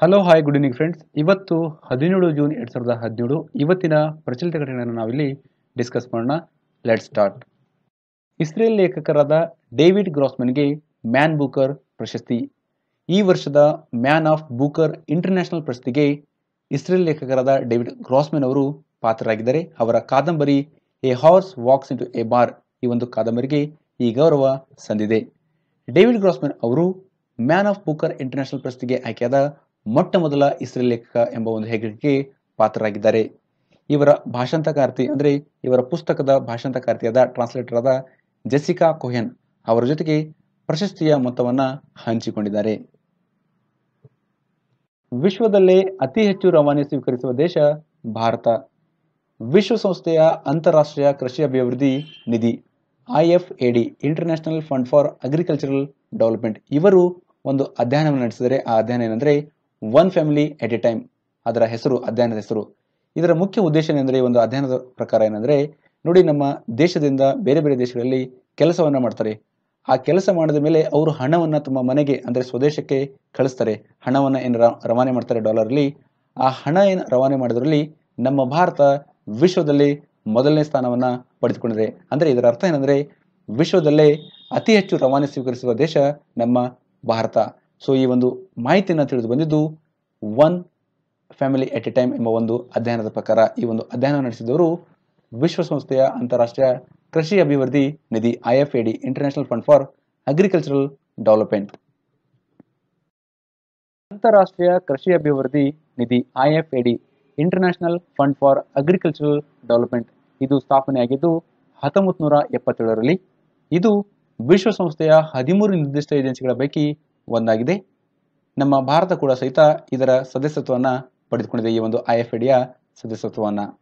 Hello hi good evening friends ಇವತ್ತು ಹದಿನೇಳು June ಎರಡು ಸಾವಿರದ ಹದಿನೇಳು. ಇವತ್ತಿನ ಪ್ರಚಲಿತ ಘಟನೆಯನ್ನು ನಾವಿಲ್ಲಿ ಡಿಸ್ಕಸ್ ಮಾಡೋಣ. ಲೆಟ್ ಸ್ಟಾರ್ಟ್ ಇಸ್ರೇಲ್ ಲೇಖಕರಾದ ಡೇವಿಡ್ ಗ್ರಾಸ್ಮನ್ಗೆ ಮ್ಯಾನ್ ಬೂಕರ್ ಪ್ರಶಸ್ತಿ. ಈ ವರ್ಷದ ಮ್ಯಾನ್ ಆಫ್ ಬೂಕರ್ ಇಂಟರ್ನ್ಯಾಷನಲ್ ಪ್ರಶಸ್ತಿಗೆ ಇಸ್ರೇಲ್ ಲೇಖಕರಾದ ಡೇವಿಡ್ ಗ್ರಾಸ್ಮನ್ ಅವರು ಪಾತ್ರರಾಗಿದ್ದಾರೆ. ಅವರ ಕಾದಂಬರಿ a horse walks into a bar ಈ ಒಂದು ಕಾದಂಬರಿಗೆ ಈ ಗೌರವ ಸಂದಿದೆ. ಡೇವಿಡ್ ಗ್ರಾಸ್ಮನ್ ಅವರು ಮ್ಯಾನ್ ಆಫ್ ಬೂಕರ್ ಇಂಟರ್ನ್ಯಾಷನಲ್ ಪ್ರಶಸ್ತಿಗೆ ಆಯ್ಕೆಯಾದ ಮೊಟ್ಟ ಮೊದಲ ಇಸ್ರೇಲ್ ಲೇಖಕ ಎಂಬ ಒಂದು ಹೆಗ್ಗಳಿಕೆಗೆ ಪಾತ್ರರಾಗಿದ್ದಾರೆ. ಇವರ ಭಾಷಾಂತಕಾರ್ತಿ ಅಂದ್ರೆ ಇವರ ಪುಸ್ತಕದ ಭಾಷಾಂತಕಾರ್ತಿಯಾದ ಟ್ರಾನ್ಸ್ಲೇಟರ್ ಆದ ಜೆಸಿಕಾ ಕೊಹೆನ್ ಅವರ ಜೊತೆಗೆ ಪ್ರಶಸ್ತಿಯ ಮೊತ್ತವನ್ನ ಹಂಚಿಕೊಂಡಿದ್ದಾರೆ. ವಿಶ್ವದಲ್ಲೇ ಅತಿ ಹೆಚ್ಚು ರವಾನೆ ಸ್ವೀಕರಿಸುವ ದೇಶ ಭಾರತ. ವಿಶ್ವಸಂಸ್ಥೆಯ ಅಂತಾರಾಷ್ಟ್ರೀಯ ಕೃಷಿ ಅಭಿವೃದ್ಧಿ ನಿಧಿ, IFAD International Fund for Agricultural Development ಇವರು ಒಂದು ಅಧ್ಯಯನವನ್ನು ನಡೆಸಿದರೆ ಆ ಅಧ್ಯಯನ ಏನಂದ್ರೆ one family at a time ಅದರ ಹೆಸರು, ಅಧ್ಯಯನದ ಹೆಸರು. ಇದರ ಮುಖ್ಯ ಉದ್ದೇಶ ಏನೆಂದರೆ ಒಂದು ಅಧ್ಯಯನದ ಪ್ರಕಾರ ಏನಂದ್ರೆ, ನೋಡಿ ನಮ್ಮ ದೇಶದಿಂದ ಬೇರೆ ಬೇರೆ ದೇಶಗಳಲ್ಲಿ ಕೆಲಸವನ್ನ ಮಾಡ್ತಾರೆ. ಆ ಕೆಲಸ ಮಾಡಿದ ಮೇಲೆ ಅವರು ಹಣವನ್ನ ತಮ್ಮ ಮನೆಗೆ, ಅಂದ್ರೆ ಸ್ವದೇಶಕ್ಕೆ ಕಳಿಸ್ತಾರೆ. ಹಣವನ್ನ ಏನು ರವಾನೆ ಮಾಡ್ತಾರೆ ಡಾಲರ್ ಅಲ್ಲಿ ಆ ಹಣ ಏನು ರವಾನೆ ಮಾಡಿದ್ರಲ್ಲಿ ನಮ್ಮ ಭಾರತ ವಿಶ್ವದಲ್ಲಿ ಮೊದಲನೇ ಸ್ಥಾನವನ್ನ ಪಡೆದುಕೊಂಡಿದೆ. ಅಂದ್ರೆ ಇದರ ಅರ್ಥ ಏನಂದ್ರೆ, ವಿಶ್ವದಲ್ಲೇ ಅತಿ ಹೆಚ್ಚು ರವಾನೆ ಸ್ವೀಕರಿಸುವ ದೇಶ ನಮ್ಮ ಭಾರತ. ಸೊ ಈ ಒಂದು ಮಾಹಿತಿಯನ್ನು ತಿಳಿದು ಬಂದಿದ್ದು one family at a time ಎಂಬ ಒಂದು ಅಧ್ಯಯನದ ಪ್ರಕಾರ ಈ ಒಂದು ಅಧ್ಯಯನ ನಡೆಸಿದವರು ವಿಶ್ವಸಂಸ್ಥೆಯ ಅಂತಾರಾಷ್ಟ್ರೀಯ ಕೃಷಿ ಅಭಿವೃದ್ಧಿ ನಿಧಿ IFAD International Fund for Agricultural Development ಅಂತಾರಾಷ್ಟ್ರೀಯ ಕೃಷಿ ಅಭಿವೃದ್ಧಿ ನಿಧಿ IFAD International Fund for Agricultural Development ಇದು ಸ್ಥಾಪನೆಯಾಗಿದ್ದು ಹತ್ತೊಂಬತ್ತು ನೂರ ಎಪ್ಪತ್ತೇಳರಲ್ಲಿ. ಇದು ವಿಶ್ವಸಂಸ್ಥೆಯ ಹದಿಮೂರು ನಿರ್ದಿಷ್ಟ ಏಜೆನ್ಸಿಗಳ ಪೈಕಿ ಒಂದಾಗಿದೆ. ನಮ್ಮ ಭಾರತ ಕೂಡ ಸಹಿತ ಇದರ ಸದಸ್ಯತ್ವವನ್ನು ಪಡೆದುಕೊಂಡಿದೆ. ಈ ಒಂದು ಐಎಫ್ಎಡಿಯ ಸದಸ್ಯತ್ವವನ್ನು.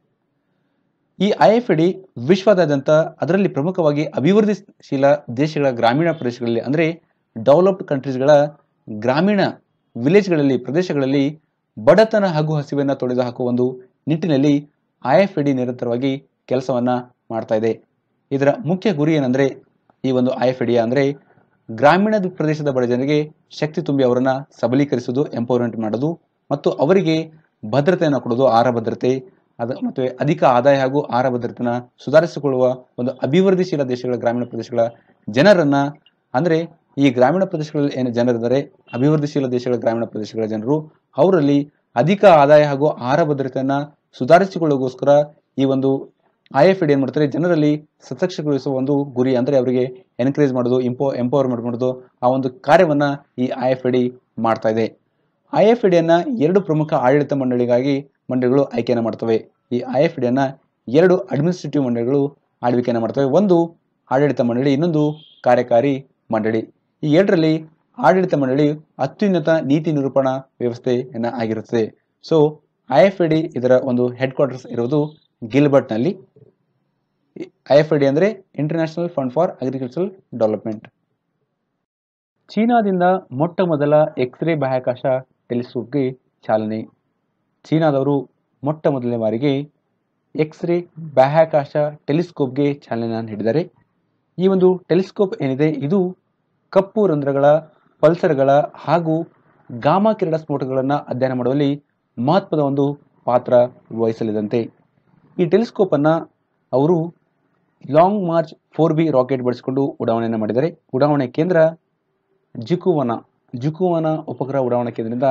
ಈ ಐಎಫ್ಎಡಿ ವಿಶ್ವದಾದ್ಯಂತ ಅದರಲ್ಲಿ ಪ್ರಮುಖವಾಗಿ ಅಭಿವೃದ್ಧಿಶೀಲ ದೇಶಗಳ ಗ್ರಾಮೀಣ ಪ್ರದೇಶಗಳಲ್ಲಿ, ಅಂದರೆ ಡೆವಲಪ್ಡ್ ಕಂಟ್ರೀಸ್ಗಳ ಗ್ರಾಮೀಣ ವಿಲೇಜ್ಗಳಲ್ಲಿ ಪ್ರದೇಶಗಳಲ್ಲಿ ಬಡತನ ಹಾಗೂ ಹಸಿವೆಯನ್ನು ತೊಡೆದು ಹಾಕುವ ಒಂದು ನಿಟ್ಟಿನಲ್ಲಿ ಐಎಫ್ಎಡಿ ನಿರಂತರವಾಗಿ ಕೆಲಸವನ್ನ ಮಾಡ್ತಾ ಇದೆ. ಇದರ ಮುಖ್ಯ ಗುರಿ ಏನಂದರೆ ಈ ಒಂದು ಐಎಫ್ಎಡಿಯ ಅಂದ್ರೆ ಗ್ರಾಮೀಣ ಪ್ರದೇಶದ ಬಡ ಜನರಿಗೆ ಶಕ್ತಿ ತುಂಬಿ ಅವರನ್ನು ಸಬಲೀಕರಿಸುವುದು ಎಂಪವರ್ಮೆಂಟ್ ಮಾಡೋದು ಮತ್ತು ಅವರಿಗೆ ಭದ್ರತೆಯನ್ನು ಕೊಡೋದು, ಆಹಾರ ಭದ್ರತೆ, ಅದ ಮತ್ತು ಅಧಿಕ ಆದಾಯ ಹಾಗೂ ಆಹಾರ ಭದ್ರತೆನ ಸುಧಾರಿಸಿಕೊಳ್ಳುವ ಒಂದು ಅಭಿವೃದ್ಧಿಶೀಲ ದೇಶಗಳ, ಗ್ರಾಮೀಣ ಪ್ರದೇಶಗಳ ಜನರನ್ನ, ಅಂದ್ರೆ ಈ ಗ್ರಾಮೀಣ ಪ್ರದೇಶಗಳಲ್ಲಿ ಏನು ಜನರಿದ್ದಾರೆ, ಅಭಿವೃದ್ಧಿಶೀಲ ದೇಶಗಳ, ಗ್ರಾಮೀಣ ಪ್ರದೇಶಗಳ ಜನರು, ಅವರಲ್ಲಿ ಅಧಿಕ ಆದಾಯ ಹಾಗೂ ಆಹಾರ ಭದ್ರತೆಯನ್ನು ಸುಧಾರಿಸಿಕೊಳ್ಳೋಗೋಸ್ಕರ ಈ ಒಂದು ಐ ಎಫ್ ಏನು ಮಾಡ್ತಾರೆ. ಜನರಲ್ಲಿ ಸಶಕ್ತಗೊಳಿಸುವ ಒಂದು ಗುರಿ ಅಂದರೆ ಅವರಿಗೆ ಎನ್ಕರೇಜ್ ಮಾಡೋದು ಇಂಪೋ ಎಂಪವರ್ಮೆಂಟ್ ಮಾಡೋದು ಆ ಒಂದು ಕಾರ್ಯವನ್ನು ಈ ಐ ಎಫ್ ಮಾಡ್ತಾ ಇದೆ. ಐ ಎಫ್ ಡಿಯನ್ನ ಎರಡು ಪ್ರಮುಖ ಆಡಳಿತ ಮಂಡಳಿಗಾಗಿ ಮಂಡಳಿಗಳು ಆಯ್ಕೆಯನ್ನು ಮಾಡ್ತವೆ. ಈ ಐ ಎಫ್ ಡಿಯನ್ನ ಎರಡು ಅಡ್ಮಿನಿಸ್ಟ್ರೇಟಿವ್ ಮಂಡಳಿಗಳು ಆಳ್ವಿಕೆಯನ್ನು ಮಾಡ್ತವೆ. ಒಂದು ಆಡಳಿತ ಮಂಡಳಿ, ಇನ್ನೊಂದು ಕಾರ್ಯಕಾರಿ ಮಂಡಳಿ. ಈ ಎರಡರಲ್ಲಿ ಆಡಳಿತ ಮಂಡಳಿ ಅತ್ಯುನ್ನತ ನೀತಿ ನಿರೂಪಣಾ ವ್ಯವಸ್ಥೆಯನ್ನು ಆಗಿರುತ್ತದೆ. ಸೊ ಐ ಇದರ ಒಂದು ಹೆಡ್ ಕ್ವಾರ್ಟರ್ಸ್ ಇರುವುದು ಗಿಲ್ಬರ್ಟ್ನಲ್ಲಿ ಐ ಎಫ್ ಡಿ ಅಂದ್ರೆ International Fund for Agricultural Development ಚೀನಾದಿಂದ ಮೊಟ್ಟ ಮೊದಲ ಎಕ್ಸ್ರೇ ಬಾಹ್ಯಾಕಾಶ ಟೆಲಿಸ್ಕೋಪ್ಗೆ ಚಾಲನೆ. ಚೀನಾದವರು ಮೊಟ್ಟ ಮೊದಲನೇ ಬಾರಿಗೆ ಎಕ್ಸ್ರೇ ಬಾಹ್ಯಾಕಾಶ ಟೆಲಿಸ್ಕೋಪ್ಗೆ ಚಾಲನೆ ನೀಡಿದ್ದಾರೆ. ಈ ಒಂದು ಟೆಲಿಸ್ಕೋಪ್ ಏನಿದೆ, ಇದು ಕಪ್ಪು ರಂಧ್ರಗಳ, ಪಲ್ಸರ್ಗಳ ಹಾಗೂ ಗಾಮಾ ಕಿರಣ ಸ್ಫೋಟಗಳನ್ನು ಅಧ್ಯಯನ ಮಾಡುವಲ್ಲಿ ಮಹತ್ವದ ಒಂದು ಪಾತ್ರ ವಹಿಸಲಿದಂತೆ. ಈ ಟೆಲಿಸ್ಕೋಪನ್ನು ಅವರು Long March four B rocket ಬಳಸಿಕೊಂಡು ಉಡಾವಣೆಯನ್ನು ಮಾಡಿದ್ದಾರೆ ಉಡಾವಣೆ ಕೇಂದ್ರ ಜಿಕುವನ ಜಿಕುವನ ಉಪಗ್ರಹ ಉಡಾವಣಾ ಕೇಂದ್ರದಿಂದ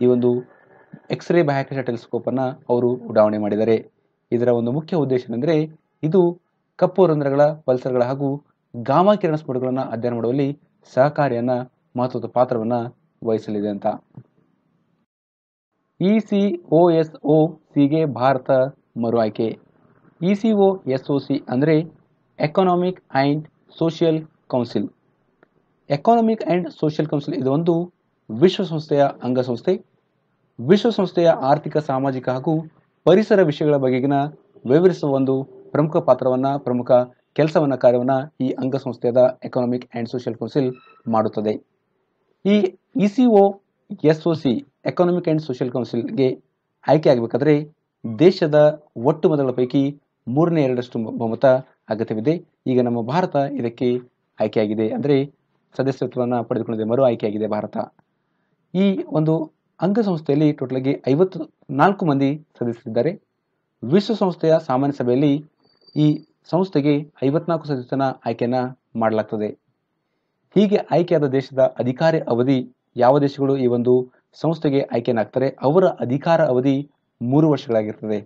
ಈ ಒಂದು ಎಕ್ಸ್ರೇ ಬಾಹ್ಯಾಕಾಶ ಟೆಲಿಸ್ಕೋಪ್ ಅನ್ನ ಅವರು ಉಡಾವಣೆ ಮಾಡಿದ್ದಾರೆ ಇದರ ಒಂದು ಮುಖ್ಯ ಉದ್ದೇಶ ಏನೆಂದರೆ ಇದು ಕಪ್ಪು ರಂಧ್ರಗಳ, ಪಲ್ಸರ್ಗಳ ಹಾಗೂ ಗಾಮಾ ಕಿರಣ ಸ್ಫೋಟಗಳನ್ನು ಅಧ್ಯಯನ ಮಾಡುವಲ್ಲಿ ಸಹಕಾರಿಯನ್ನ, ಮಹತ್ವದ ಪಾತ್ರವನ್ನ ವಹಿಸಲಿದೆ ಅಂತ. E C O S O ಸಿಗೆ ಭಾರತ ಮರು ಆಯ್ಕೆ ಇಸಿಒ ಸಿ ಅಂದರೆ Economic and Social Council Economic and Social Council ಇದು ಒಂದು ವಿಶ್ವಸಂಸ್ಥೆಯ ಅಂಗಸಂಸ್ಥೆ. ವಿಶ್ವಸಂಸ್ಥೆಯ ಆರ್ಥಿಕ, ಸಾಮಾಜಿಕ ಹಾಗೂ ಪರಿಸರ ವಿಷಯಗಳ ಬಗೆಗಿನ ವಿವರಿಸುವ ಒಂದು ಪ್ರಮುಖ ಪಾತ್ರವನ್ನು, ಪ್ರಮುಖ ಕೆಲಸವನ್ನು, ಕಾರ್ಯವನ್ನು ಈ ಅಂಗಸಂಸ್ಥೆಯಾದ ಎಕನಾಮಿಕ್ ಆ್ಯಂಡ್ ಸೋಷಿಯಲ್ ಕೌನ್ಸಿಲ್ ಮಾಡುತ್ತದೆ. ಈ E C O S O C Economic and Social ಕೌನ್ಸಿಲ್ಗೆ ಆಯ್ಕೆ ಆಗಬೇಕಾದ್ರೆ ದೇಶದ ಒಟ್ಟು ಮೊದಲ ಪೈಕಿ ಮೂರನೇ ಎರಡರಷ್ಟು ಬಹುಮತ ಅಗತ್ಯವಿದೆ. ಈಗ ನಮ್ಮ ಭಾರತ ಇದಕ್ಕೆ ಆಯ್ಕೆಯಾಗಿದೆ ಅಂದರೆ ಸದಸ್ಯತ್ವವನ್ನು ಪಡೆದುಕೊಂಡಿದೆ ಮರು ಆಯ್ಕೆಯಾಗಿದೆ ಭಾರತ. ಈ ಒಂದು ಅಂಗಸಂಸ್ಥೆಯಲ್ಲಿ ಟೋಟಲಾಗಿ ಐವತ್ತು, ನಾಲ್ಕು ಮಂದಿ ಸದಸ್ಯರಿದ್ದಾರೆ. ವಿಶ್ವಸಂಸ್ಥೆಯ ಸಾಮಾನ್ಯ ಸಭೆಯಲ್ಲಿ ಈ ಸಂಸ್ಥೆಗೆ ಐವತ್ನಾಲ್ಕು ಸದಸ್ಯನ ಆಯ್ಕೆಯನ್ನು ಮಾಡಲಾಗ್ತದೆ. ಹೀಗೆ ಆಯ್ಕೆಯಾದ ದೇಶದ ಅಧಿಕಾರ ಅವಧಿ ಯಾವ ದೇಶಗಳು ಈ ಒಂದು ಸಂಸ್ಥೆಗೆ ಆಯ್ಕೆಯನ್ನಾಗ್ತಾರೆ? ಅವರ ಅಧಿಕಾರ ಅವಧಿ ಮೂರು ವರ್ಷಗಳಾಗಿರ್ತದೆ.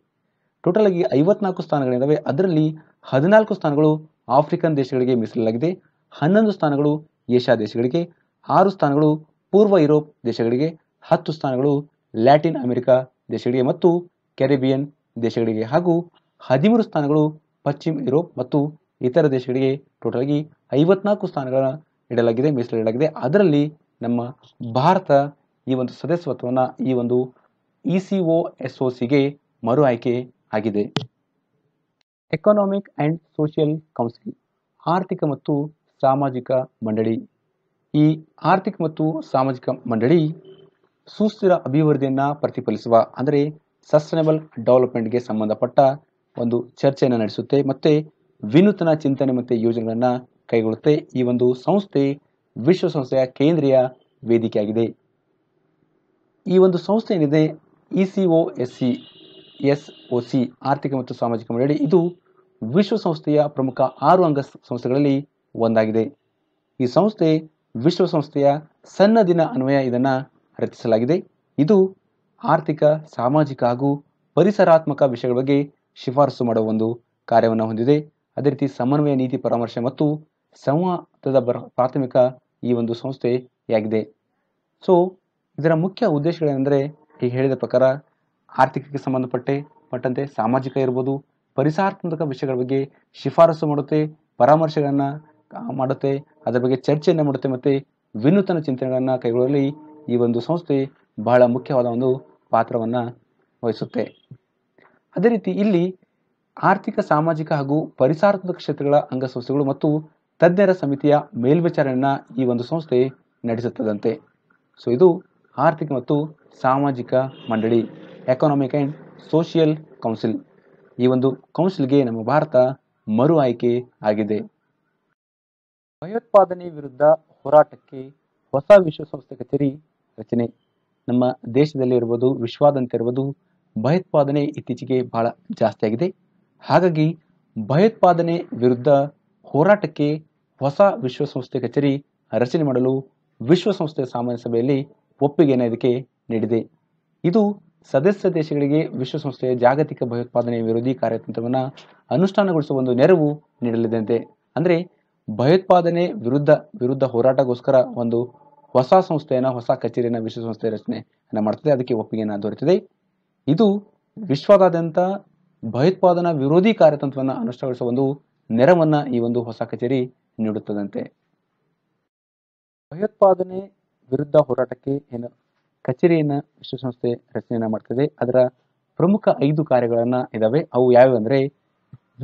ಟೋಟಲ್ ಆಗಿ ಐವತ್ನಾಲ್ಕು ಸ್ಥಾನಗಳಿದ್ದಾವೆ ಅದರಲ್ಲಿ ಹದಿನಾಲ್ಕು ಸ್ಥಾನಗಳು ಆಫ್ರಿಕನ್ ದೇಶಗಳಿಗೆ ಮೀಸಲಾಗಿದೆ ಹನ್ನೊಂದು ಸ್ಥಾನಗಳು ಏಷ್ಯಾ ದೇಶಗಳಿಗೆ. ಆರು ಸ್ಥಾನಗಳು ಪೂರ್ವ ಯುರೋಪ್ ದೇಶಗಳಿಗೆ. ಹತ್ತು ಸ್ಥಾನಗಳು ಲ್ಯಾಟಿನ್ ಅಮೆರಿಕಾ ದೇಶಗಳಿಗೆ ಮತ್ತು ಕೆರಿಬಿಯನ್ ದೇಶಗಳಿಗೆ. ಹಾಗೂ ಹದಿಮೂರು ಸ್ಥಾನಗಳು ಪಶ್ಚಿಮ ಯುರೋಪ್ ಮತ್ತು ಇತರ ದೇಶಗಳಿಗೆ ಟೋಟಲ್ ಆಗಿ ಐವತ್ನಾಲ್ಕು ಸ್ಥಾನಗಳನ್ನು ಇಡಲಾಗಿದೆ, ಮೀಸಲಿಡಲಾಗಿದೆ. ಅದರಲ್ಲಿ ನಮ್ಮ ಭಾರತ ಈ ಒಂದು ಸದಸ್ಯತ್ವವನ್ನು ಈ ಒಂದು E C O S O ಸಿಗೆ ಮರು ಆಯ್ಕೆ ಆಗಿದೆ. ಎಕನಾಮಿಕ್ ಅಂಡ್ ಸೋಷಿಯಲ್ ಕೌನ್ಸಿಲ್ ಆರ್ಥಿಕ ಮತ್ತು ಸಾಮಾಜಿಕ ಮಂಡಳಿ. ಈ ಆರ್ಥಿಕ ಮತ್ತು ಸಾಮಾಜಿಕ ಮಂಡಳಿ ಸುಸ್ಥಿರ ಅಭಿವೃದ್ಧಿಯನ್ನು ಪ್ರತಿಫಲಿಸುವ, ಅಂದರೆ ಸಸ್ಟೈನಬಲ್ ಡೆವಲಪ್ಮೆಂಟ್ಗೆ ಸಂಬಂಧಪಟ್ಟ ಒಂದು ಚರ್ಚೆಯನ್ನು ನಡೆಸುತ್ತೆ ಮತ್ತು ವಿನೂತನ ಚಿಂತನೆ ಮತ್ತು ಯೋಜನೆಗಳನ್ನು ಕೈಗೊಳ್ಳುತ್ತೆ. ಈ ಒಂದು ಸಂಸ್ಥೆ ವಿಶ್ವಸಂಸ್ಥೆಯ ಕೇಂದ್ರೀಯ ವೇದಿಕೆಯಾಗಿದೆ. ಈ ಒಂದು ಸಂಸ್ಥೆ ಏನಿದೆ E C O S C S O C ಆರ್ಥಿಕ ಮತ್ತು ಸಾಮಾಜಿಕ ಮಂಡಳಿ ಇದು ವಿಶ್ವಸಂಸ್ಥೆಯ ಪ್ರಮುಖ ಆರು ಅಂಗ ಸಂಸ್ಥೆಗಳಲ್ಲಿ ಒಂದಾಗಿದೆ. ಈ ಸಂಸ್ಥೆ ವಿಶ್ವಸಂಸ್ಥೆಯ ಸಣ್ಣ ದಿನ ಅನ್ವಯ ಇದನ್ನು ರಚಿಸಲಾಗಿದೆ. ಇದು ಆರ್ಥಿಕ, ಸಾಮಾಜಿಕ ಹಾಗೂ ಪರಿಸರಾತ್ಮಕ ವಿಷಯಗಳ ಬಗ್ಗೆ ಶಿಫಾರಸು ಮಾಡುವ ಒಂದು ಕಾರ್ಯವನ್ನು ಹೊಂದಿದೆ. ಅದೇ ರೀತಿ ಸಮನ್ವಯ, ನೀತಿ ಪರಾಮರ್ಶೆ ಮತ್ತು ಸಂವಾದದ ಪ್ರಾಥಮಿಕ ಈ ಒಂದು ಸಂಸ್ಥೆಯಾಗಿದೆ. ಸೊ ಇದರ ಮುಖ್ಯ ಉದ್ದೇಶಗಳೇನೆಂದರೆ ಈಗ ಹೇಳಿದ ಪ್ರಕಾರ ಆರ್ಥಿಕಕ್ಕೆ ಸಂಬಂಧಪಟ್ಟೆ ಪಟ್ಟಂತೆ ಸಾಮಾಜಿಕ ಇರ್ಬೋದು, ಪರಿಸರಾತ್ಮಕ ವಿಷಯಗಳ ಬಗ್ಗೆ ಶಿಫಾರಸು ಮಾಡುತ್ತೆ, ಪರಾಮರ್ಶೆಗಳನ್ನು ಮಾಡುತ್ತೆ, ಅದರ ಬಗ್ಗೆ ಚರ್ಚೆಯನ್ನು ಮಾಡುತ್ತೆ, ಮತ್ತು ವಿನೂತನ ಚಿಂತನೆಗಳನ್ನು ಕೈಗೊಳ್ಳಲಿ ಈ ಒಂದು ಸಂಸ್ಥೆ ಬಹಳ ಮುಖ್ಯವಾದ ಒಂದು ಪಾತ್ರವನ್ನು ವಹಿಸುತ್ತೆ. ಅದೇ ರೀತಿ ಇಲ್ಲಿ ಆರ್ಥಿಕ, ಸಾಮಾಜಿಕ ಹಾಗೂ ಪರಿಸರಾತ್ಮಕ ಕ್ಷೇತ್ರಗಳ ಅಂಗಸಂಸ್ಥೆಗಳು ಮತ್ತು ತಜ್ಞರ ಸಮಿತಿಯ ಮೇಲ್ವಿಚಾರಣೆಯನ್ನು ಈ ಒಂದು ಸಂಸ್ಥೆ ನಡೆಸುತ್ತದಂತೆ. ಸೊ ಇದು ಆರ್ಥಿಕ ಮತ್ತು ಸಾಮಾಜಿಕ ಮಂಡಳಿ. ಎಕನಾಮಿಕ್ ಆ್ಯಂಡ್ ಸೋಷಿಯಲ್ ಕೌನ್ಸಿಲ್ ಈ ಒಂದು ಕೌನ್ಸಿಲ್ಗೆ ನಮ್ಮ ಭಾರತ ಮರು ಆಯ್ಕೆ ಆಗಿದೆ. ಭಯೋತ್ಪಾದನೆ ವಿರುದ್ಧ ಹೋರಾಟಕ್ಕೆ ಹೊಸ ವಿಶ್ವಸಂಸ್ಥೆ ಕಚೇರಿ ರಚನೆ. ನಮ್ಮ ದೇಶದಲ್ಲಿ ಇರ್ಬೋದು ವಿಶ್ವಾದ್ಯಂತ ಇರ್ಬೋದು, ಭಯೋತ್ಪಾದನೆ ಇತ್ತೀಚೆಗೆ ಬಹಳ ಜಾಸ್ತಿ ಆಗಿದೆ. ಹಾಗಾಗಿ ಭಯೋತ್ಪಾದನೆ ವಿರುದ್ಧ ಹೋರಾಟಕ್ಕೆ ಹೊಸ ವಿಶ್ವಸಂಸ್ಥೆ ಕಚೇರಿ ರಚನೆ ಮಾಡಲು ವಿಶ್ವಸಂಸ್ಥೆ ಸಾಮಾನ್ಯ ಸಭೆಯಲ್ಲಿ ಒಪ್ಪಿಗೆಯನ್ನು ಇದಕ್ಕೆ ನೀಡಿದೆ. ಇದು ಸದಸ್ಯ ದೇಶಗಳಿಗೆ ವಿಶ್ವಸಂಸ್ಥೆಯ ಜಾಗತಿಕ ಭಯೋತ್ಪಾದನೆ ವಿರೋಧಿ ಕಾರ್ಯತಂತ್ರವನ್ನು ಅನುಷ್ಠಾನಗೊಳಿಸುವ ಒಂದು ನೆರವು ನೀಡಲಿದೆ ಅಂದ್ರೆ ಭಯೋತ್ಪಾದನೆ ವಿರುದ್ಧ ವಿರುದ್ಧ ಹೋರಾಟಗೋಸ್ಕರ ಒಂದು ಹೊಸ ಸಂಸ್ಥೆಯನ್ನ, ಹೊಸ ಕಚೇರಿಯನ್ನು ವಿಶ್ವಸಂಸ್ಥೆ ರಚನೆಯನ್ನು ಮಾಡ್ತದೆ. ಅದಕ್ಕೆ ಒಪ್ಪಿಗೆಯನ್ನು ದೊರೆತಿದೆ. ಇದು ವಿಶ್ವದಾದ್ಯಂತ ಭಯೋತ್ಪಾದನಾ ವಿರೋಧಿ ಕಾರ್ಯತಂತ್ರವನ್ನು ಅನುಷ್ಠಾನಗೊಳಿಸುವ ಒಂದು ನೆರವನ್ನು ಈ ಒಂದು ಹೊಸ ಕಚೇರಿ ನೀಡುತ್ತದಂತೆ. ಭಯೋತ್ಪಾದನೆ ವಿರುದ್ಧ ಹೋರಾಟಕ್ಕೆ ಏನು ಕಚೇರಿಯನ್ನು ವಿಶ್ವಸಂಸ್ಥೆ ರಚನೆಯನ್ನು ಮಾಡ್ತದೆ. ಅದರ ಪ್ರಮುಖ ಐದು ಕಾರ್ಯಗಳನ್ನು ಇದಾವೆ. ಅವು ಯಾವ್ಯಾವ ಅಂದರೆ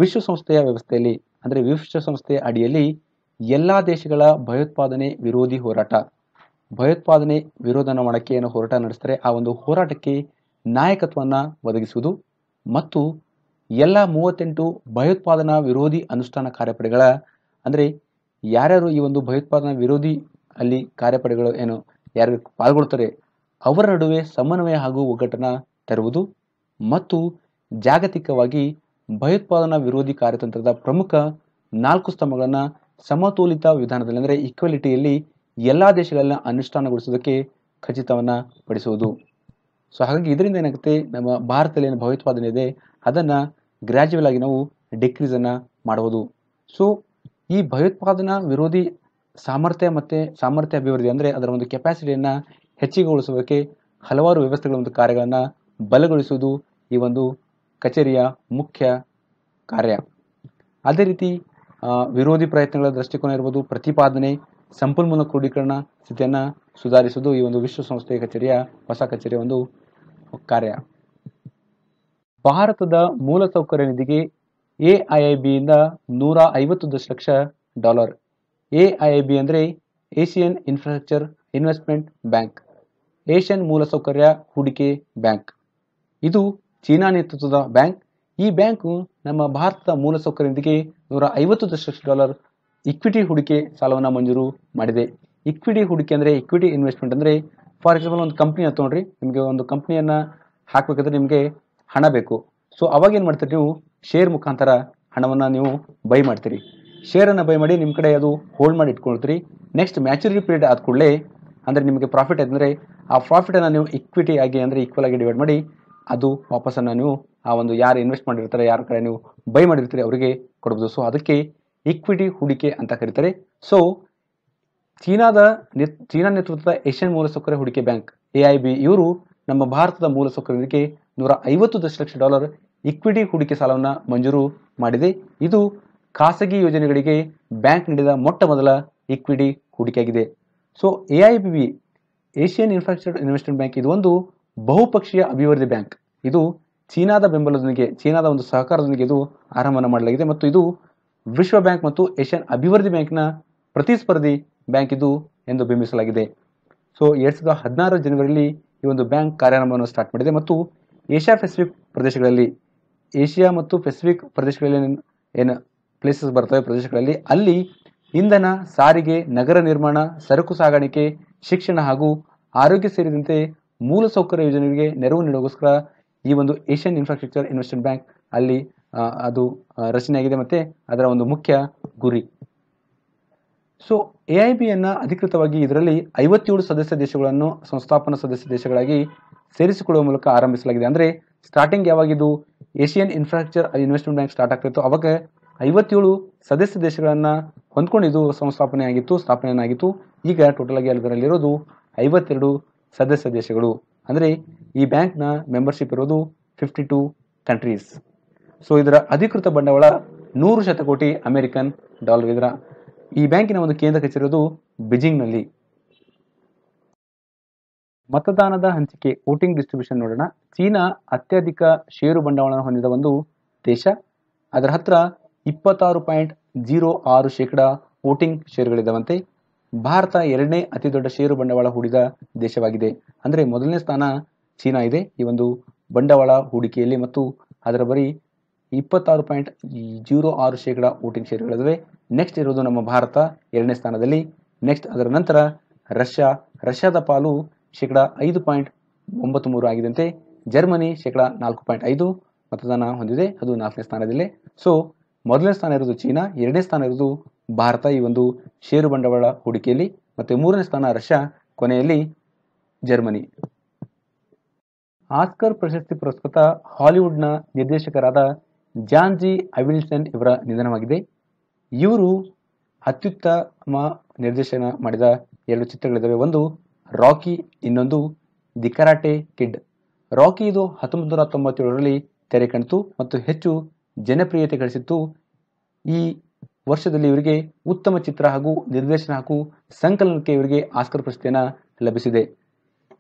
ವಿಶ್ವಸಂಸ್ಥೆಯ ವ್ಯವಸ್ಥೆಯಲ್ಲಿ, ಅಂದರೆ ವಿಶ್ವಸಂಸ್ಥೆಯ ಅಡಿಯಲ್ಲಿ ಎಲ್ಲ ದೇಶಗಳ ಭಯೋತ್ಪಾದನೆ ವಿರೋಧಿ ಹೋರಾಟ. ಭಯೋತ್ಪಾದನೆ ವಿರೋಧನ ಮಾಡಕ್ಕೆ ಏನು ಹೋರಾಟ ನಡೆಸ್ತಾರೆ. ಆ ಒಂದು ಹೋರಾಟಕ್ಕೆ ನಾಯಕತ್ವವನ್ನು ಒದಗಿಸುವುದು ಮತ್ತು ಎಲ್ಲ ಮೂವತ್ತೆಂಟು ಭಯೋತ್ಪಾದನಾ ವಿರೋಧಿ ಅನುಷ್ಠಾನ ಕಾರ್ಯಪಡೆಗಳ, ಅಂದರೆ ಯಾರ್ಯಾರು ಈ ಒಂದು ಭಯೋತ್ಪಾದನಾ ವಿರೋಧಿ ಅಲ್ಲಿ ಕಾರ್ಯಪಡೆಗಳು ಏನು ಯಾರು ಪಾಲ್ಗೊಳ್ತಾರೆ ಅವರ ನಡುವೆ ಸಮನ್ವಯ ಹಾಗೂ ಒಗ್ಗಟ್ಟನ್ನು ತರುವುದು ಮತ್ತು ಜಾಗತಿಕವಾಗಿ ಭಯೋತ್ಪಾದನಾ ವಿರೋಧಿ ಕಾರ್ಯತಂತ್ರದ ಪ್ರಮುಖ ನಾಲ್ಕು ಸ್ತಂಭಗಳನ್ನು ಸಮತೋಲಿತ ವಿಧಾನದಲ್ಲಿ, ಅಂದರೆ ಈಕ್ವಾಲಿಟಿಯಲ್ಲಿ ಎಲ್ಲ ದೇಶಗಳನ್ನ ಅನುಷ್ಠಾನಗೊಳಿಸೋದಕ್ಕೆ ಖಚಿತವನ್ನು ಪಡಿಸುವುದು. ಸೊ ಹಾಗಾಗಿ ಇದರಿಂದ ಏನಾಗುತ್ತೆ, ನಮ್ಮ ಭಾರತದಲ್ಲಿ ಏನು ಭಯೋತ್ಪಾದನೆ ಇದೆ, ಅದನ್ನು ಗ್ರ್ಯಾಜುವಲ್ ಆಗಿ ನಾವು ಡಿಕ್ರೀಸನ್ನು ಮಾಡುವುದು ಸೊ ಈ ಭಯೋತ್ಪಾದನಾ ವಿರೋಧಿ ಸಾಮರ್ಥ್ಯ ಮತ್ತು ಸಾಮರ್ಥ್ಯ ಅಭಿವೃದ್ಧಿ ಅಂದರೆ ಅದರ ಒಂದು ಕೆಪಾಸಿಟಿಯನ್ನು ಹೆಚ್ಚಿಗೆಗೊಳಿಸೋದಕ್ಕೆ ಹಲವಾರು ವ್ಯವಸ್ಥೆಗಳ ಒಂದು ಕಾರ್ಯಗಳನ್ನು ಬಲಗೊಳಿಸುವುದು ಈ ಒಂದು ಕಚೇರಿಯ ಮುಖ್ಯ ಕಾರ್ಯ. ಅದೇ ರೀತಿ ವಿರೋಧಿ ಪ್ರಯತ್ನಗಳ ದೃಷ್ಟಿಕೋನ ಇರ್ಬೋದು, ಪ್ರತಿಪಾದನೆ, ಸಂಪನ್ಮೂಲ ಕ್ರೋಢೀಕರಣ ಸ್ಥಿತಿಯನ್ನು ಸುಧಾರಿಸುವುದು ಈ ಒಂದು ವಿಶ್ವಸಂಸ್ಥೆಯ ಕಚೇರಿಯ, ಹೊಸ ಕಚೇರಿಯ ಒಂದು ಕಾರ್ಯ. ಭಾರತದ ಮೂಲಸೌಕರ್ಯ ನಿಧಿಗೆ ಎಐಐಬಿಯಿಂದ ನೂರ ಐವತ್ತು ದಶಲಕ್ಷ ಡಾಲರ್. ಎಐಐಬಿ ಅಂದರೆ Asian infrastructure investment bank. Asian ಮೂಲಸೌಕರ್ಯ ಹೂಡಿಕೆ ಬ್ಯಾಂಕ್. ಇದು ಚೀನಾ ನೇತೃತ್ವದ ಬ್ಯಾಂಕ್. ಈ ಬ್ಯಾಂಕು ನಮ್ಮ ಭಾರತದ ಮೂಲಸೌಕರ್ಯದೊಂದಿಗೆ ನೂರ ಐವತ್ತು ದಶಲಕ್ಷ ಡಾಲರ್ ಇಕ್ವಿಟಿ ಹೂಡಿಕೆ ಸಾಲವನ್ನು ಮಂಜೂರು ಮಾಡಿದೆ. ಇಕ್ವಿಟಿ ಹೂಡಿಕೆ ಅಂದರೆ ಇಕ್ವಿಟಿ ಇನ್ವೆಸ್ಟ್ಮೆಂಟ್ ಅಂದರೆ ಫಾರ್ ಎಕ್ಸಾಂಪಲ್ ಒಂದು ಕಂಪ್ನಿ ತೊಗೊಂಡ್ರಿ ನಿಮಗೆ ಒಂದು ಕಂಪ್ನಿಯನ್ನು ಹಾಕಬೇಕಾದ್ರೆ ನಿಮಗೆ ಹಣ ಬೇಕು. ಸೊ, ಅವಾಗ ಏನು ಮಾಡ್ತೀರಿ ನೀವು? ಶೇರ್ ಮುಖಾಂತರ ಹಣವನ್ನು ನೀವು ಬೈ ಮಾಡ್ತೀರಿ. ಶೇರನ್ನು ಬೈ ಮಾಡಿ ನಿಮ್ಮ ಕಡೆ ಅದು ಹೋಲ್ಡ್ ಮಾಡಿ ಇಟ್ಕೊಳ್ತೀರಿ. ನೆಕ್ಸ್ಟ್ ಮ್ಯಾಚುರಿಟಿ ಪೀರಿಯಡ್ ಆದ ಕೂಡಲೇ ಅಂದರೆ ನಿಮಗೆ ಪ್ರಾಫಿಟ್ ಅಂದರೆ ಆ ಪ್ರಾಫಿಟನ್ನು ನೀವು ಇಕ್ವಿಟಿ ಆಗಿ ಅಂದರೆ ಈಕ್ವಲ್ ಆಗಿ ಡಿವೈಡ್ ಮಾಡಿ, ಅದು ವಾಪಸ್ಸನ್ನು ನೀವು ಆ ಒಂದು ಯಾರು ಇನ್ವೆಸ್ಟ್ ಮಾಡಿರ್ತಾರೆ, ಯಾರ ಕಡೆ ನೀವು ಬೈ ಮಾಡಿರ್ತೀರಿ ಅವರಿಗೆ ಕೊಡ್ಬೋದು. ಸೊ ಅದಕ್ಕೆ ಇಕ್ವಿಟಿ ಹೂಡಿಕೆ ಅಂತ ಕರೀತಾರೆ. ಸೊ ಚೀನಾದ ಚೀನಾ ನೇತೃತ್ವದ ಏಷ್ಯನ್ ಮೂಲಸೌಕರ್ಯ ಹೂಡಿಕೆ ಬ್ಯಾಂಕ್, ಎ ಇವರು ನಮ್ಮ ಭಾರತದ ಮೂಲಸೌಕರ್ಯಕ್ಕೆ ನೂರ ಐವತ್ತು ದಶಲಕ್ಷ ಡಾಲರ್ ಇಕ್ವಿಟಿ ಹೂಡಿಕೆ ಸಾಲವನ್ನು ಮಂಜೂರು ಮಾಡಿದೆ. ಇದು ಖಾಸಗಿ ಯೋಜನೆಗಳಿಗೆ ಬ್ಯಾಂಕ್ ನೀಡಿದ ಮೊಟ್ಟ ಮೊದಲ ಇಕ್ವಿಟಿ ಹೂಡಿಕೆಯಾಗಿದೆ. So A I B Asian infrastructure investment bank ಇದು ಒಂದು ಬಹುಪಕ್ಷೀಯ ಅಭಿವೃದ್ಧಿ ಬ್ಯಾಂಕ್ ಇದು ಚೀನಾದ ಬೆಂಬಲದೊಂದಿಗೆ, ಚೀನಾದ ಒಂದು ಸಹಕಾರದೊಂದಿಗೆ ಇದು ಆರಂಭನ ಮಾಡಲಾಗಿದೆ ಮತ್ತು ಇದು ವಿಶ್ವ ಬ್ಯಾಂಕ್ ಮತ್ತು ಏಷ್ಯನ್ ಅಭಿವೃದ್ಧಿ ಬ್ಯಾಂಕ್ನ ಪ್ರತಿಸ್ಪರ್ಧಿ ಬ್ಯಾಂಕ್ ಇದು ಎಂದು ಬಿಂಬಿಸಲಾಗಿದೆ. ಸೊ ಎರಡು ಸಾವಿರದ ಹದಿನಾರು ಜನವರಿಯಲ್ಲಿ ಈ ಒಂದು ಬ್ಯಾಂಕ್ ಕಾರ್ಯಾರಂಭವನ್ನು ಸ್ಟಾರ್ಟ್ ಮಾಡಿದೆ ಮತ್ತು ಏಷ್ಯಾ ಪೆಸಿಫಿಕ್ ಪ್ರದೇಶಗಳಲ್ಲಿ, ಏಷ್ಯಾ ಮತ್ತು ಪೆಸಿಫಿಕ್ ಪ್ರದೇಶಗಳಲ್ಲಿ ಏನು ಪ್ಲೇಸಸ್ ಬರ್ತವೆ ಪ್ರದೇಶಗಳಲ್ಲಿ, ಅಲ್ಲಿ ಇಂಧನ ಸಾರಿಗೆ, ನಗರ ನಿರ್ಮಾಣ, ಸರಕು ಸಾಗಾಣಿಕೆ ಶಿಕ್ಷಣ ಹಾಗೂ ಆರೋಗ್ಯ ಸೇರಿದಂತೆ ಮೂಲಸೌಕರ್ಯ ಯೋಜನೆಗಳಿಗೆ ನೆರವು ನೀಡೋಗೋಸ್ಕರ ಈ ಒಂದು ಏಷ್ಯನ್ ಇನ್ಫ್ರಾಸ್ಟ್ರಕ್ಚರ್ ಇನ್ವೆಸ್ಟ್ಮೆಂಟ್ ಬ್ಯಾಂಕ್ ಅಲ್ಲಿ ಅದು ರಚನೆಯಾಗಿದೆ ಮತ್ತೆ ಅದರ ಒಂದು ಮುಖ್ಯ ಗುರಿ. ಸೊ ಎ ಐ ಬಿಯನ್ನು ಅಧಿಕೃತವಾಗಿ ಇದರಲ್ಲಿ ಐವತ್ತೇಳು ಸದಸ್ಯ ದೇಶಗಳನ್ನು ಸಂಸ್ಥಾಪನಾ ಸದಸ್ಯ ದೇಶಗಳಾಗಿ ಸೇರಿಸಿಕೊಳ್ಳುವ ಮೂಲಕ ಆರಂಭಿಸಲಾಗಿದೆ. ಅಂದರೆ starting ಯಾವಾಗಿದ್ದು Asian infrastructure investment bank start ಆಗ್ತಿತ್ತು. ಅವಾಗ ಐವತ್ತೇಳು ಸದಸ್ಯ ದೇಶಗಳನ್ನು ಹೊಂದ್ಕೊಂಡಿದ್ದು ಸಂಸ್ಥಾಪನೆ ಆಗಿತ್ತು ಸ್ಥಾಪನೆಯನ್ನಾಗಿತ್ತು. ಈಗ ಟೋಟಲ್ ಆಗಿ ಅದರಲ್ಲಿರೋದು ಐವತ್ತೆರಡು ಸದಸ್ಯ ದೇಶಗಳು. ಅಂದರೆ ಈ ಬ್ಯಾಂಕ್ನ ಮೆಂಬರ್ಶಿಪ್ ಇರೋದು ಫಿಫ್ಟಿ ಟು ಕಂಟ್ರೀಸ್ ಸೊ ಇದರ ಅಧಿಕೃತ ಬಂಡವಾಳ ನೂರು ಶತಕೋಟಿ ಅಮೆರಿಕನ್ ಡಾಲರ್ ಇದರ. ಈ ಬ್ಯಾಂಕಿನ ಒಂದು ಕೇಂದ್ರ ಕಚೇರಿ ಇರೋದು ಬಿಜಿಂಗ್ನಲ್ಲಿ. ಮತದಾನದ ಹಂಚಿಕೆ, ವೋಟಿಂಗ್ ಡಿಸ್ಟ್ರಿಬ್ಯೂಷನ್ ನೋಡೋಣ. ಚೀನಾ ಅತ್ಯಧಿಕ ಷೇರು ಬಂಡವಾಳ ಹೊಂದಿದ ಒಂದು ದೇಶ. ಅದರ ಹತ್ರ ಇಪ್ಪತ್ತಾರು ಪಾಯಿಂಟ್ ಜೀರೋ ಆರು ಶೇಕಡ ವೋಟಿಂಗ್ ಷೇರುಗಳಿದ್ದಾವಂತೆ ಭಾರತ ಎರಡನೇ ಅತಿ ದೊಡ್ಡ ಷೇರು ಬಂಡವಾಳ ಹೂಡಿದ ದೇಶವಾಗಿದೆ. ಅಂದರೆ ಮೊದಲನೇ ಸ್ಥಾನ ಚೀನಾ ಇದೆ. ಈ ಒಂದು ಬಂಡವಾಳ ಹೂಡಿಕೆಯಲ್ಲಿ ಮತ್ತು ಅದರ ಬರೀ ಇಪ್ಪತ್ತಾರು ಪಾಯಿಂಟ್ ಜೀರೋ ಆರು ಶೇಕಡ ವೋಟಿಂಗ್ ಶೇರುಗಳಿವೆ ನೆಕ್ಸ್ಟ್ ಇರೋದು ನಮ್ಮ ಭಾರತ ಎರಡನೇ ಸ್ಥಾನದಲ್ಲಿ. ನೆಕ್ಸ್ಟ್ ಅದರ ನಂತರ ರಷ್ಯಾ. ರಷ್ಯಾದ ಪಾಲು ಶೇಕಡ ಐದು ಪಾಯಿಂಟ್ ಒಂಬತ್ತು ಮೂರು ಆಗಿದಂತೆ ಜರ್ಮನಿ ಶೇಕಡ ನಾಲ್ಕು ಪಾಯಿಂಟ್ ಐದು ಮತದಾನ ಹೊಂದಿದೆ. ಅದು ನಾಲ್ಕನೇ ಸ್ಥಾನದಲ್ಲೇ. ಸೊ ಮೊದಲನೇ ಸ್ಥಾನ ಇರೋದು ಚೀನಾ, ಎರಡನೇ ಸ್ಥಾನ ಇರೋದು ಭಾರತ. ಈ ಒಂದು ಷೇರು ಬಂಡವಾಳ ಹೂಡಿಕೆಯಲ್ಲಿ ಮತ್ತೆ ಮೂರನೇ ಸ್ಥಾನ ರಷ್ಯಾ, ಕೊನೆಯಲ್ಲಿ ಜರ್ಮನಿ. ಆಸ್ಕರ್ ಪ್ರಶಸ್ತಿ ಪುರಸ್ಕೃತ ಹಾಲಿವುಡ್ನ ನಿರ್ದೇಶಕರಾದ ಜಾನ್ ಜಿ ಅವಿಲ್ಸನ್ ಇವರ ನಿಧನವಾಗಿದೆ. ಇವರು ಅತ್ಯುತ್ತಮ ನಿರ್ದೇಶನ ಮಾಡಿದ ಎರಡು ಚಿತ್ರಗಳಿದ್ದಾವೆ ಒಂದು ರಾಕಿ, ಇನ್ನೊಂದು ದಿ ಕರಾಟೆ ಕಿಡ್. ರಾಕಿ ಇದು ಹತ್ತೊಂಬತ್ತು ನೂರ ತೊಂಬತ್ತೇಳರಲ್ಲಿ ತೆರೆ ಕಾಣಿತು ಮತ್ತು ಹೆಚ್ಚು ಜನಪ್ರಿಯತೆ ಗಳಿಸಿತ್ತು ಈ ವರ್ಷದಲ್ಲಿ ಇವರಿಗೆ ಉತ್ತಮ ಚಿತ್ರ ಹಾಗೂ ನಿರ್ದೇಶನ ಹಾಗೂ ಸಂಕಲನಕ್ಕೆ ಇವರಿಗೆ ಆಸ್ಕರ್ ಪ್ರಶಸ್ತಿಯನ್ನು ಲಭಿಸಿದೆ.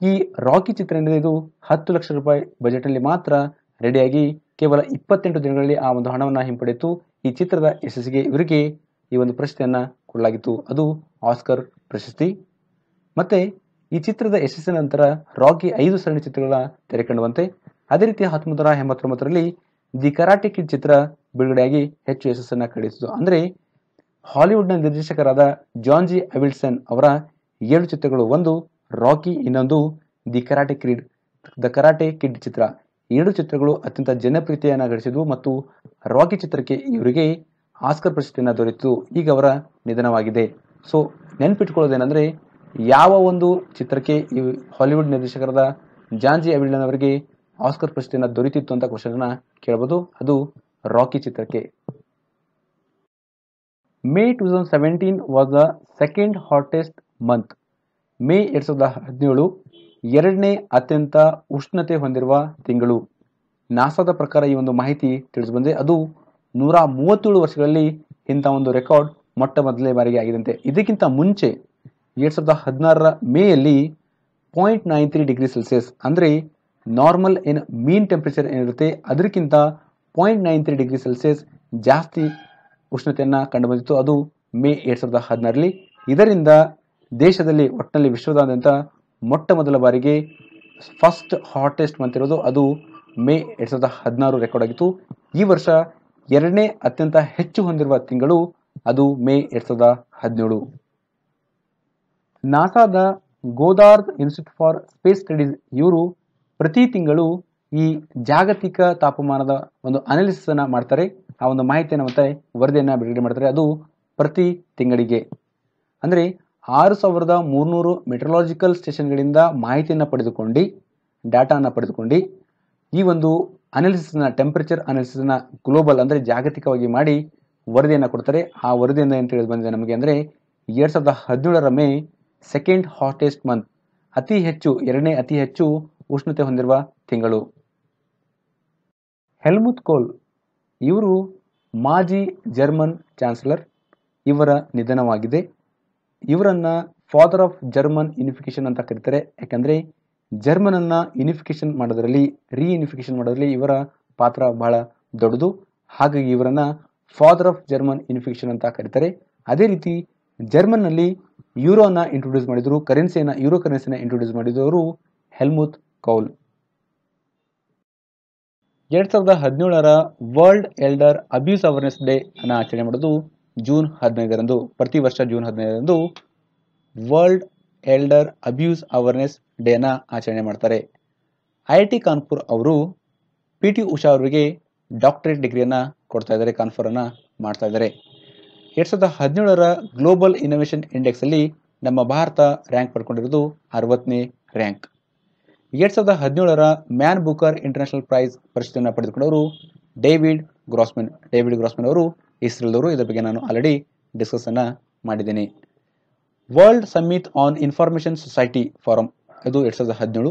ಈ ರಾಕಿ ಚಿತ್ರ ಏನಿದೆ, ಇದು ಹತ್ತು ಲಕ್ಷ ರೂಪಾಯಿ ಬಜೆಟ್ನಲ್ಲಿ ಮಾತ್ರ ರೆಡಿಯಾಗಿ ಕೇವಲ ಇಪ್ಪತ್ತೆಂಟು ದಿನಗಳಲ್ಲಿ ಆ ಒಂದು ಹಣವನ್ನು ಹಿಂಪಡೆಯಿತು. ಈ ಚಿತ್ರದ ಯಶಸ್ಸಿಗೆ ಇವರಿಗೆ ಈ ಒಂದು ಪ್ರಶಸ್ತಿಯನ್ನು ಕೊಡಲಾಗಿತ್ತು. ಅದು ಆಸ್ಕರ್ ಪ್ರಶಸ್ತಿ. ಮತ್ತೆ ಈ ಚಿತ್ರದ ಯಶಸ್ಸಿನ ನಂತರ ರಾಕಿ ಐದು ಸರಣಿ ಚಿತ್ರಗಳ ತೆರೆಕಂಡುವಂತೆ ಅದೇ ರೀತಿ ಹತ್ತೊಂಬತ್ತು ನೂರ ಎಂಬತ್ತೊಂಬತ್ತರಲ್ಲಿ ದಿ ಕರಾಟೆ ಕಿಡ್ ಚಿತ್ರ ಬಿಡುಗಡೆಯಾಗಿ ಹೆಚ್ಚು ಯಶಸ್ಸನ್ನು ಕಳಿಸಿತು. ಅಂದರೆ ಹಾಲಿವುಡ್ನ ನಿರ್ದೇಶಕರಾದ ಜಾನ್ ಜಿ ಅವಿಲ್ಸನ್ ಅವರ ಏಳು ಚಿತ್ರಗಳು, ಒಂದು ರಾಕಿ, ಇನ್ನೊಂದು the karate creed the karate kid ಚಿತ್ರ. ಎರಡು ಚಿತ್ರಗಳು ಅತ್ಯಂತ ಜನಪ್ರಿಯತೆಯನ್ನು ಗಳಿಸಿದವು ಮತ್ತು ರಾಕಿ ಚಿತ್ರಕ್ಕೆ ಇವರಿಗೆ ಆಸ್ಕರ್ ಪ್ರಶಸ್ತಿಯನ್ನು ದೊರೆತು. ಈಗ ಅವರ ನಿಧನವಾಗಿದೆ. ಸೊ ನೆನಪಿಟ್ಕೊಳ್ಳೋದೇನೆಂದರೆ ಯಾವ ಒಂದು ಚಿತ್ರಕ್ಕೆ ಈ ಹಾಲಿವುಡ್ ನಿರ್ದೇಶಕರಾದ ಜಾನ್ಜಿ ಅವಿಲ್ಡನ್ ಅವರಿಗೆ ಆಸ್ಕರ್ ಪ್ರಶಸ್ತಿಯನ್ನು ದೊರೆತಿತ್ತು ಅಂತ ಕ್ವಶನ್ ಕೇಳಬಹುದು ಅದು ರಾಕಿ ಚಿತ್ರಕ್ಕೆ. May two thousand seventeen was the second hottest month May ಎರಡ್ ಸಾವಿರದ ಹದಿನೇಳು ಎರಡನೇ ಅತ್ಯಂತ ಉಷ್ಣತೆ ಹೊಂದಿರುವ ತಿಂಗಳು. ನಾಸಾದ ಪ್ರಕಾರ ಈ ಒಂದು ಮಾಹಿತಿ ತಿಳಿದುಬಂದಿದೆ ಅದು ನೂರ ಮೂವತ್ತೇಳು ವರ್ಷಗಳಲ್ಲಿ ಇಂಥ ಒಂದು ರೆಕಾರ್ಡ್ ಮೊಟ್ಟ ಮೊದಲನೇ ಬಾರಿಗೆ ಆಗಿದಂತೆ. ಇದಕ್ಕಿಂತ ಮುಂಚೆ ಎರಡ್ ಸಾವಿರದ ಹದಿನಾರರ ಮೇಯಲ್ಲಿ point nine three degree Celsius ಅಂದರೆ ನಾರ್ಮಲ್ ಏನು ಮೀನ್ ಟೆಂಪ್ರೇಚರ್ ಏನಿರುತ್ತೆ ಅದಕ್ಕಿಂತ point nine three degree Celsius ಜಾಸ್ತಿ ಉಷ್ಣತೆಯನ್ನು ಕಂಡುಬಂದಿತ್ತು. ಅದು ಮೇ ಎರಡು ಸಾವಿರದ ಹದಿನಾರರಲ್ಲಿ. ಇದರಿಂದ ದೇಶದಲ್ಲಿ ಒಟ್ಟಿನಲ್ಲಿ ವಿಶ್ವದಾದ್ಯಂತ ಮೊಟ್ಟ ಮೊದಲ ಬಾರಿಗೆ ಫಸ್ಟ್ ಹಾಟೆಸ್ಟ್ ಮಂತ್ ಇರೋದು ಅದು ಮೇ ಎರಡು ಸಾವಿರದ ಹದಿನಾರು ರೆಕಾರ್ಡ್ ಆಗಿತ್ತು. ಈ ವರ್ಷ ಎರಡನೇ ಅತ್ಯಂತ ಹೆಚ್ಚು ಹೊಂದಿರುವ ತಿಂಗಳು ಅದು ಮೇ ಎರಡು ಸಾವಿರದ ಹದಿನೇಳು. ನಾಸಾದ Goddard institute for space studies ಇವರು ಪ್ರತಿ ತಿಂಗಳು ಈ ಜಾಗತಿಕ ತಾಪಮಾನದ ಒಂದು ಅನಾಲಿಸಿಸ್ ಅನ್ನ ಮಾಡ್ತಾರೆ. ಆ ಒಂದು ಮಾಹಿತಿಯನ್ನು ಮತ್ತೆ ವರದಿಯನ್ನ ಬಿಡುಗಡೆ ಮಾಡ್ತಾರೆ. ಅದು ಪ್ರತಿ ತಿಂಗಳಿಗೆ. ಅಂದ್ರೆ ಆರು ಸಾವಿರದ ಮೂರ್ನೂರು ಮೆಟ್ರಲಾಜಿಕಲ್ ಸ್ಟೇಷನ್ಗಳಿಂದ ಮಾಹಿತಿಯನ್ನು ಪಡೆದುಕೊಂಡು, ಡಾಟಾನ ಪಡೆದುಕೊಂಡು, ಈ ಒಂದು ಅನಾಲಿಸಿಸ್ನ ಟೆಂಪರೇಚರ್ ಅನಾಲಿಸಿಸ್ನ ಗ್ಲೋಬಲ್ ಅಂದರೆ ಜಾಗತಿಕವಾಗಿ ಮಾಡಿ ವರದಿಯನ್ನು ಕೊಡ್ತಾರೆ. ಆ ವರದಿಯಿಂದ ಏನು ತಿಳಿದು ಬಂದಿದೆ ನಮಗೆ ಅಂದರೆ ಎರಡು ಸಾವಿರದ ಹದಿನೇಳರ ಮೇ ಸೆಕೆಂಡ್ ಹಾಟೆಸ್ಟ್ ಮಂತ್ ಅತಿ ಹೆಚ್ಚು, ಎರಡನೇ ಅತಿ ಹೆಚ್ಚು ಉಷ್ಣತೆ ಹೊಂದಿರುವ ತಿಂಗಳು. ಹೆಲ್ಮುತ್ ಕೋಲ್, ಇವರು ಮಾಜಿ ಜರ್ಮನ್ ಚಾನ್ಸಲರ್, ಇವರ ನಿಧನವಾಗಿದೆ. ಇವರನ್ನ ಫಾದರ್ ಆಫ್ ಜರ್ಮನ್ ಯುನಿಫಿಕೇಶನ್ ಅಂತ ಕರೀತಾರೆ. ಯಾಕಂದ್ರೆ ಜರ್ಮನ್ ಅನ್ನ ಯುನಿಫಿಕೇಶನ್ ಮಾಡೋದ್ರಲ್ಲಿ ರೀಯುನಿಫಿಕೇಶನ್ ಮಾಡೋದ್ರಲ್ಲಿ ಇವರ ಪಾತ್ರ ಬಹಳ ದೊಡ್ಡದು. ಹಾಗಾಗಿ ಇವರನ್ನ ಫಾದರ್ ಆಫ್ ಜರ್ಮನ್ ಯುನಿಫಿಕೇಶನ್ ಅಂತ ಕರೀತಾರೆ. ಅದೇ ರೀತಿ ಜರ್ಮನ್ನಲ್ಲಿ ಯೂರೋನ ಇಂಟ್ರೊಡ್ಯೂಸ್ ಮಾಡಿದ್ರು ಕರೆನ್ಸಿಯನ್ನ ಯೂರೋ ಕರೆನ್ಸಿನ ಇಂಟ್ರೊಡ್ಯೂಸ್ ಮಾಡಿದವರು ಹೆಲ್ಮುತ್ ಕೌಲ್. ಎರಡ್ ಸಾವಿರದ ಹದಿನೇಳರ world elder abuse awareness day ಅನ್ನು ಆಚರಣೆ ಮಾಡೋದು ಜೂನ್ ಹದಿನೈದರಂದು. ಪ್ರತಿ ವರ್ಷ ಜೂನ್ ಹದಿನೈದರಂದು world elder abuse awareness day ಅನ್ನ ಆಚರಣೆ ಮಾಡ್ತಾರೆ. ಐ ಐ ಟಿ ಕಾನ್ಪುರ್ ಅವರು ಪಿ ಟಿ ಉಷಾ ಅವರಿಗೆ ಡಾಕ್ಟರೇಟ್ ಡಿಗ್ರಿಯನ್ನ ಕೊಡ್ತಾ ಇದ್ದಾರೆ, ಕಾನ್ಪುರ್ ಅನ್ನ ಮಾಡ್ತಾ ಇದ್ದಾರೆ. ಎರಡ್ ಸಾವಿರದ ಹದಿನೇಳರ ಗ್ಲೋಬಲ್ ಇನೋವೇಷನ್ ಇಂಡೆಕ್ಸ್ ಅಲ್ಲಿ ನಮ್ಮ ಭಾರತ ರ್ಯಾಂಕ್ ಪಡ್ಕೊಂಡಿರೋದು ಅರವತ್ತನೇ ರ್ಯಾಂಕ್. ಎರಡ್ ಸಾವಿರದ ಹದಿನೇಳರ ಮ್ಯಾನ್ ಬುಕರ್ ಇಂಟರ್ನ್ಯಾಷನಲ್ ಪ್ರೈಸ್ ಪ್ರಶಸ್ತಿಯನ್ನು ಪಡೆದುಕೊಂಡವರು ಡೇವಿಡ್ ಗ್ರಾಸ್ಮೆನ್. ಡೇವಿಡ್ ಗ್ರಾಸ್ಮೆನ್ ಅವರು ಇಸ್ರೇಲ್ದವರು. ಇದರ ಬಗ್ಗೆ ನಾನು ಆಲ್ರೆಡಿ ಡಿಸ್ಕಸ್ ಅನ್ನ ಮಾಡಿದ್ದೇನೆ. World summit on information society forum ಇದು ಎರಡ್ ಸಾವಿರದ ಹದಿನೇಳು.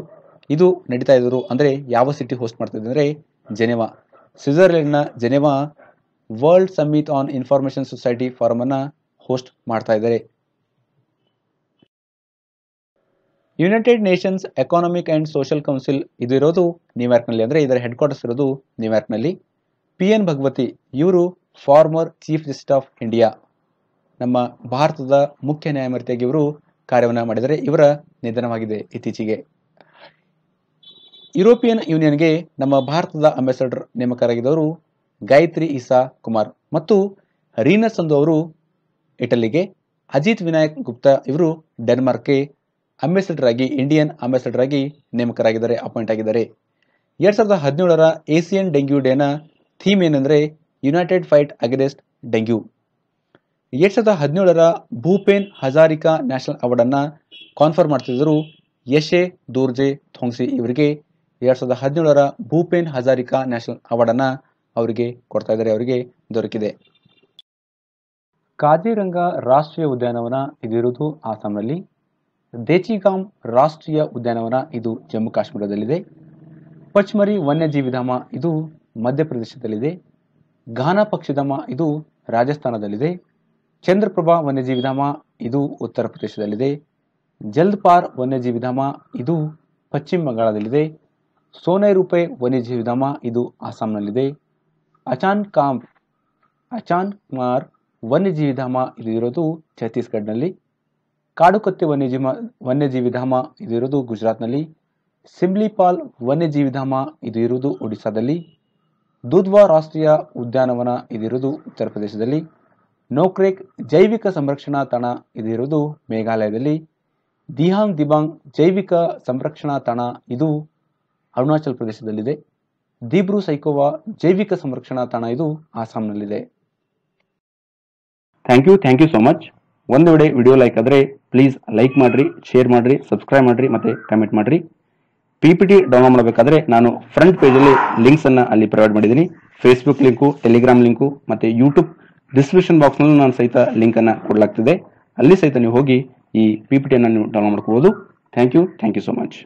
ಇದು ನಡೀತಾ ಇದ್ರು ಅಂದರೆ ಯಾವ ಸಿಟಿ ಹೋಸ್ಟ್ ಮಾಡ್ತಾ ಅಂದರೆ Geneva. ಸ್ವಿಟ್ಜರ್ಲೆಂಡ್ನ Geneva world summit on information society ಫಾರಮನ್ನು host ಮಾಡ್ತಾ ಇದ್ದಾರೆ. United Nations economic and social council ಇದಿರೋದು ನ್ಯೂಯಾರ್ಕ್ನಲ್ಲಿ ಅಂದರೆ ಇದರ ಹೆಡ್ ಕ್ವಾರ್ಟರ್ಸ್ ಇರೋದು ನ್ಯೂಯಾರ್ಕ್ನಲ್ಲಿ ಪಿ ಎನ್ ಭಗವತಿ ಇವರು former chief justice of India ನಮ್ಮ ಭಾರತದ ಮುಖ್ಯ ನ್ಯಾಯಮೂರ್ತಿಯಾಗಿ ಇವರು ಕಾರ್ಯವನ್ನು ಮಾಡಿದರೆ ಇವರ ನಿಧನವಾಗಿದೆ ಇತ್ತೀಚೆಗೆ. ಯುರೋಪಿಯನ್ ಯೂನಿಯನ್ಗೆ ನಮ್ಮ ಭಾರತದ ಅಂಬಾಸಡರ್ ನೇಮಕರಾಗಿದ್ದವರು ಗಾಯತ್ರಿ ಇಸಾ ಕುಮಾರ್ ಮತ್ತು ರೀನಸ್ ಸಂಧು ಅವರು ಇಟಲಿಗೆ ಅಜಿತ್ ವಿನಾಯಕ್ ಗುಪ್ತಾ ಇವರು ಡೆನ್ಮಾರ್ಕ್ಗೆ ಅಂಬಾಸಡರ್ ಆಗಿ ಇಂಡಿಯನ್ ಅಂಬಾಸಿಡರ್ ಆಗಿ ನೇಮಕರಾಗಿದ್ದಾರೆ ಅಪಾಯಿಂಟ್ ಆಗಿದ್ದಾರೆ. ಎರಡ್ ಸಾವಿರದ ಹದಿನೇಳರ ಏಷಿಯನ್ ಡೆಂಗ್ಯೂ ಡೇನ ಥೀಮ್ ಏನಂದ್ರೆ ಯುನೈಟೆಡ್ ಫೈಟ್ ಅಗೇನೆಸ್ಟ್ ಡೆಂಗ್ಯೂ ಎರಡ್ ಸಾವಿರದ ಹದಿನೇಳರ ಭೂಪೇನ್ ಹಜಾರಿಕಾ ನ್ಯಾಷನಲ್ ಅವಾರ್ಡ್ ಅನ್ನ ಕಾನ್ಫರ್ ಮಾಡ್ತಿದ್ದರು ಯಶೆ ದೂರ್ಜೆ ಥೋಂಗ್ಸಿ ಇವರಿಗೆ. ಎರಡ್ ಸಾವಿರದ ಹದಿನೇಳರ ಭೂಪೇನ್ ಹಜಾರಿಕಾ ನ್ಯಾಷನಲ್ ಅವಾರ್ಡ್ ಅನ್ನ ಅವರಿಗೆ ಕೊಡ್ತಾ ಇದ್ದಾರೆ, ಅವರಿಗೆ ದೊರಕಿದೆ. ಕಾಜಿರಂಗ ರಾಷ್ಟ್ರೀಯ ಉದ್ಯಾನವನ ಇದಿರುವುದು ಆಸಾಂನಲ್ಲಿ ದೇಚಿಗಾಮ್ ರಾಷ್ಟ್ರೀಯ ಉದ್ಯಾನವನ ಇದು ಜಮ್ಮು ಕಾಶ್ಮೀರದಲ್ಲಿದೆ. ಪಚ್ಮರಿ ವನ್ಯಜೀವಿಧಾಮ ಇದು ಮಧ್ಯಪ್ರದೇಶದಲ್ಲಿದೆ. ಘಾನ ಪಕ್ಷಿಧಾಮ ಇದು ರಾಜಸ್ಥಾನದಲ್ಲಿದೆ. ಚಂದ್ರಪ್ರಭಾ ವನ್ಯಜೀವಿಧಾಮ ಇದು ಉತ್ತರ ಪ್ರದೇಶದಲ್ಲಿದೆ. ಜಲ್ದ್ಪಾರ್ ವನ್ಯಜೀವಿಧಾಮ ಇದು ಪಶ್ಚಿಮ ಬಂಗಾಳದಲ್ಲಿದೆ. ಸೋನೈರುಪೆ ವನ್ಯಜೀವಿಧಾಮ ಇದು ಅಸ್ಸಾಂನಲ್ಲಿದೆ. ಅಚಾನ್ ಕಾಮ್, ಅಚಾನ್ ಕುಮಾರ್ ವನ್ಯಜೀವಿಧಾಮ ಇದು ಇರೋದು ಛತ್ತೀಸ್ಗಢನಲ್ಲಿ. ಕಾಡುಕತ್ತೆ ವನ್ಯಜೀವ ವನ್ಯಜೀವಿಧಾಮ ಇದು ಇರೋದು ಗುಜರಾತ್ನಲ್ಲಿ. ಸಿಮ್ಲಿಪಾಲ್ ವನ್ಯಜೀವಿಧಾಮ ಇದು ಇರುವುದು ಒಡಿಶಾದಲ್ಲಿ ದುಧ್ವಾ ರಾಷ್ಟ್ರೀಯ ಉದ್ಯಾನವನ ಇದಿರುವುದು ಉತ್ತರ ಪ್ರದೇಶದಲ್ಲಿ. ನೋಕ್ರೇಕ್ ಜೈವಿಕ ಸಂರಕ್ಷಣಾ ತಾಣ ಇದಿರುವುದು ಮೇಘಾಲಯದಲ್ಲಿ. ದಿಹಾಂಗ್ ದಿಬಾಂಗ್ ಜೈವಿಕ ಸಂರಕ್ಷಣಾ ತಾಣ ಇದು ಅರುಣಾಚಲ ಪ್ರದೇಶದಲ್ಲಿದೆ. ದಿಬ್ರು ಸೈಕೋವಾ ಜೈವಿಕ ಸಂರಕ್ಷಣಾ ತಾಣ ಇದು ಆಸಾಂನಲ್ಲಿದೆ. Thank you thank you so much ಒಂದು ವೇಳೆ ವಿಡಿಯೋ ಲೈಕ್ ಆದರೆ ಪ್ಲೀಸ್ ಲೈಕ್ ಮಾಡಿರಿ ಶೇರ್ ಮಾಡಿರಿ ಸಬ್ಸ್ಕ್ರೈಬ್ ಮಾಡಿರಿ, ಮತ್ತು ಕಮೆಂಟ್ ಮಾಡಿರಿ. ಪಿ ಪಿ ಟಿ ಡೌನ್ಲೋಡ್ ಮಾಡಬೇಕಾದ್ರೆ ನಾನು ಫ್ರಂಟ್ ಪೇಜಲ್ಲಿ ಲಿಂಕ್ಸನ್ನು ಅಲ್ಲಿ ಪ್ರೊವೈಡ್ ಮಾಡಿದ್ದೀನಿ. ಫೇಸ್ಬುಕ್ ಲಿಂಕು ಟೆಲಿಗ್ರಾಮ್ ಲಿಂಕು ಮತ್ತು ಯೂಟ್ಯೂಬ್ ಡಿಸ್ಕ್ರಿಪ್ಷನ್ ಬಾಕ್ಸ್ನಲ್ಲೂ ನಾನು ಸಹಿತ ಲಿಂಕನ್ನು ಕೊಡಲಾಗ್ತಿದೆ. ಅಲ್ಲಿ ಸಹಿತ ನೀವು ಹೋಗಿ ಈ ಪಿ ಪಿ ಟಿಯನ್ನು ನೀವು ಡೌನ್ಲೋಡ್ ಮಾಡ್ಕೋಬೋದು. Thank you thank you so much